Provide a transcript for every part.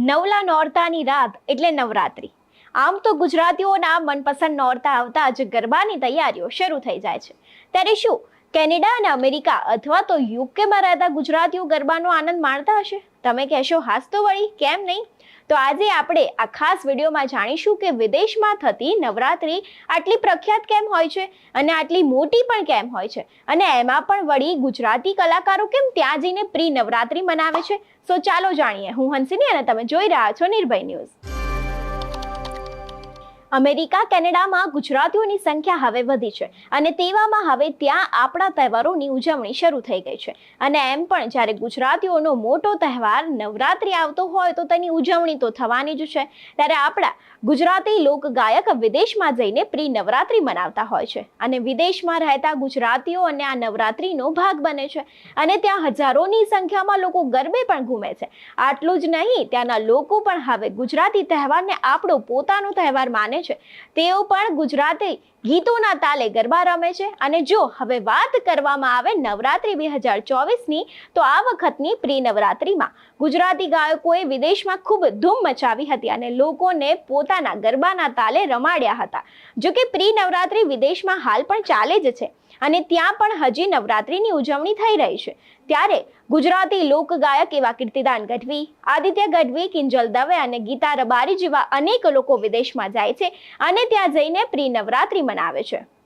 નવલા નોરતાની રાત એટલે નવરાત્રી. આમ તો ગુજરાતીઓના મનપસંદ નોરતા આવતા જ ગરબાની તૈયારીઓ શરૂ થઈ જાય છે. ત્યારે શું કેનેડા અને અમેરિકા અથવા તો યુકેમાં રહેતા ગુજરાતીઓ ગરબાનો આનંદ માણતા હશે? તમે કહેશો, હાસ તો વળી, કેમ નહીં? તો આજે આપણે આ ખાસ વિડીયોમાં જાણીશું કે વિદેશમાં થતી નવરાત્રી આટલી પ્રખ્યાત કેમ હોય છે અને આટલી મોટી પણ કેમ હોય છે? અને એમાં પણ વળી ગુજરાતી કલાકારો કેમ ત્યાં જઈને પ્રી નવરાત્રી મનાવે છે? સો ચાલો જાણીએ. હું હંસિની અને તમે જોઈ રહ્યા છો નિર્ભય ન્યૂઝ. અમેરિકા, કેનેડામાં ગુજરાતીઓની સંખ્યા હવે વધી છે અને તેવામાં હવે ત્યાં આપણા તહેવારોની ઉજવણી શરૂ થઈ ગઈ છે. અને એમ પણ જ્યારે ગુજરાતીઓનો મોટો તહેવાર નવરાત્રિ આવતો હોય તો તેની ઉજવણી તો થવાની જ છે. ત્યારે આપણા ગુજરાતી લોકગાયક વિદેશમાં જઈને પ્રી નવરાત્રિ મનાવતા હોય છે અને વિદેશમાં રહેતા ગુજરાતીઓ અને આ નવરાત્રીનો ભાગ બને છે. અને ત્યાં હજારોની સંખ્યામાં લોકો ગરબે પણ ઘૂમે છે. આટલું જ નહીં, ત્યાંના લોકો પણ હવે ગુજરાતી તહેવારને આપણો પોતાનો તહેવાર માને છે. તેઓ પણ ગુજરાતી ગીતોના તાલે ગરબા રમે છે. અને જો હવે વાત કરવામાં આવે નવરાત્રી બે હજાર ચોવીસની, તો આ વખતની પ્રી નવરાત્રીમાં ગુજરાતી ગાયકોએ વિદેશમાં ખૂબ ધૂમ મચાવી હતી અને લોકોને પોતાના ગરબાના તાલે રમાડ્યા હતા. જો કે પ્રી નવરાત્રી વિદેશમાં હાલ પણ ચાલે જ છે અને ત્યાં પણ હજી નવરાત્રીની ઉજવણી થઈ રહી છે. ત્યારે ગુજરાતી લોકગાયક એવા કીર્તિદાન ગઢવી, આદિત્ય ગઢવી, કિંજલ દવે અને ગીતા રબારી જેવા અનેક લોકો વિદેશમાં જાય છે. અને ત્યાં જઈને પ્રી નવરાત્રી મનાવે છે.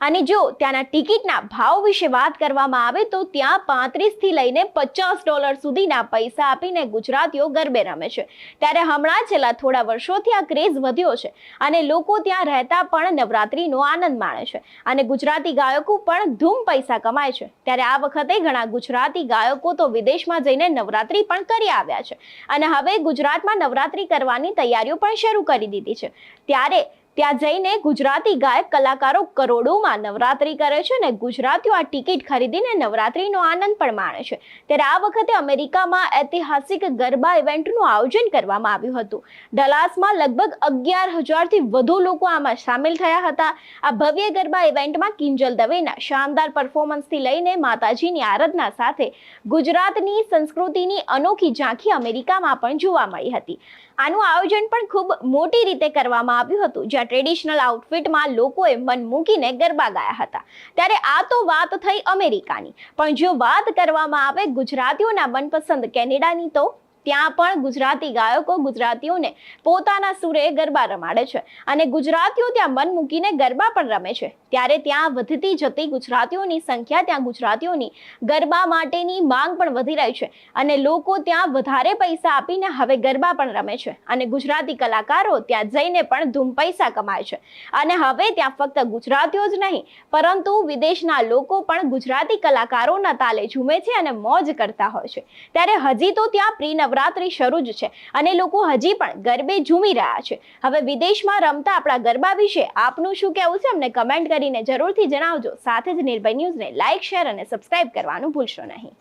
અને જો ત્યાંના ટિકિટના ભાવ વિશે વાત કરવામાં આવે તો ત્યાં પાંત્રીસથી લઈને પચાસ ડોલર સુધીના પૈસા આપીને ગુજરાતીઓ ગરબે રમે છે. ત્યારે હમણાં છેલ્લા થોડા વર્ષોથી આ ક્રેઝ વધ્યો છે અને લોકો ત્યાં રહેતા પણ નવરાત્રીનો આનંદ માણે છે. અને ગુજરાતી ગાયકો પણ ધૂમ પૈસા કમાય છે. ત્યારે આ વખતે ઘણા ગુજરાતી ગાયકો તો વિદેશમાં જઈને નવરાત્રી પણ કરી આવ્યા છે. અને હવે ગુજરાતમાં નવરાત્રી કરવાની તૈયારીઓ પણ શરૂ કરી દીધી છે. ત્યારે ત્યાં જઈને ગુજરાતી ગાયક કલાકારો કરોડોમાં નવરાત્રી કરે છે અને ગુજરાતીઓ આ ટિકિટ ખરીદીને નવરાત્રીનો આનંદ પણ માણે છે. ત્યારે આ વખતે અમેરિકામાં ઐતિહાસિક ગરબા ઇવેન્ટનું આયોજન કરવામાં આવ્યું હતું. ડલાસમાં લગભગ અગિયાર હજારથી વધુ લોકો આમાં સામેલ થયા હતા. આ ભવ્ય ગરબા ઇવેન્ટમાં કિંજલ દવેના શાનદાર પરફોર્મન્સથી લઈને માતાજીની આરાધના સાથે ગુજરાતની સંસ્કૃતિની અનોખી ઝાંખી અમેરિકામાં પણ જોવા મળી હતી. આનું આયોજન પણ ખૂબ મોટી રીતે કરવામાં આવ્યું હતું, જ્યાં ટ્રેડિશનલ આઉટફિટમાં લોકોએ મન મૂકીને ગરબા ગાયા હતા. ત્યારે આ તો વાત થઈ અમેરિકાની. પણ જો વાત કરવામાં આવે ગુજરાતીઓના મનપસંદ કેનેડાની તો ત્યાં પણ ગુજરાતી ગાયકો ગુજરાતીઓને પોતાના સુરે ગરબા રમાડે છે. અને ગુજરાતીઓ ત્યાં મન મૂકીને ગરબા પણ રમે છે. ત્યારે ત્યાં વધતી જતી ગુજરાતીઓની સંખ્યા, ત્યાં ગુજરાતીઓની ગરબા માટેની માંગ પણ વધી રહી છે. અને લોકો ત્યાં વધારે પૈસા આપીને હવે ગરબા પણ રમે છે. અને ગુજરાતી કલાકારો ત્યાં જઈને પણ ધૂમ પૈસા કમાય છે. અને હવે ત્યાં ફક્ત ગુજરાતીઓ જ નહીં, પરંતુ વિદેશના લોકો પણ ગુજરાતી કલાકારોના તાલે ઝૂમે છે અને મોજ કરતા હોય છે. ત્યારે હજી તો ત્યાં પ્રી નવરાત્રી શરૂ જ છે. અને લોકો હજી પણ ગરબે ઝૂમી રહ્યા છે. હવે વિદેશમાં રમતા આપણા ગરબા વિશે આપનું શું કહેવું છે? અમને કમેન્ટ કરીને જરૂરથી જણાવજો. સાથે જ નિર્ભય ન્યૂઝને લાઇક શેર અને સબસ્ક્રાઇબ કરવાનું ભૂલશો નહીં.